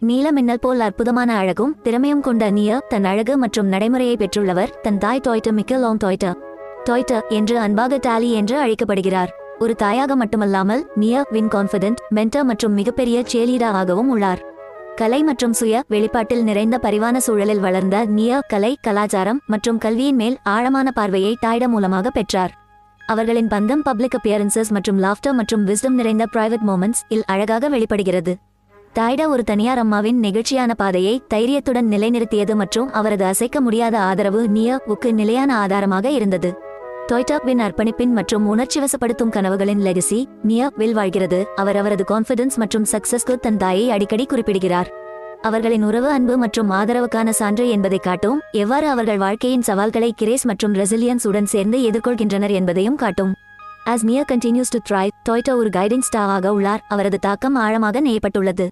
நீல மின்னல் போல் அற்புதமான அழகும் திறமையும் கொண்ட நிய தன் அழகு மற்றும் நடைமுறையை பெற்றுள்ளவர். தன் தாய் டொய்ட்ட மிக்க லாங் டொய்ட்ட என்று அன்பாக டாலி என்று அழைக்கப்படுகிறார். ஒரு தாயாக மட்டுமல்லாமல் நிய வின் கான்ஃபிடென்ட் மென்டர் மற்றும் மிகப்பெரிய சேலீடராகவும் உள்ளார். கலை மற்றும் சுய வெளிப்பாட்டில் நிறைந்த பரிவான சூழலில் வளர்ந்த நிய கலை கலாச்சாரம் மற்றும் கல்வியின் மேல் ஆழமான பார்வையை தாயிட மூலமாக பெற்றார். அவர்களின் பந்தம் பப்ளிக் அப்பியரன்சஸ் மற்றும் லாஃப்டர் மற்றும் விஸ்டம் நிறைந்த பிரைவேட் மோமெண்ட்ஸ் இல் அழகாக வெளிப்படுகிறது. தாய்டா ஒரு தனியார் அம்மாவின் நெகிழ்ச்சியான பாதையை தைரியத்துடன் நிலைநிறுத்தியது மற்றும் அவரது அசைக்க முடியாத ஆதரவு நிய உக்கு நிலையான ஆதாரமாக இருந்தது. டொய்டாப்பின் அர்ப்பணிப்பின் மற்றும் உணர்ச்சிவசப்படுத்தும் கனவுகளின் லெகசி நிய வில் வாழ்கிறது. அவர் அவரது கான்ஃபிடன்ஸ் மற்றும் சக்சஸ்க்கு தன் தாயை அடிக்கடி குறிப்பிடுகிறார். அவர்களின் உறவு அன்பு மற்றும் ஆதரவுக்கான சான்று என்பதை காட்டும். எவ்வாறு அவர்கள் வாழ்க்கையின் சவால்களை கிரேஸ் மற்றும் ரெசிலியன்ஸ் உடன் சேர்ந்து எதிர்கொள்கின்றனர் என்பதையும் காட்டும். As Mia continues to try டொய்டா ஒரு கைடிங் ஸ்டாவாக உள்ளார். அவரது தாக்கம் ஆழமாக நெய்யப்பட்டுள்ளது.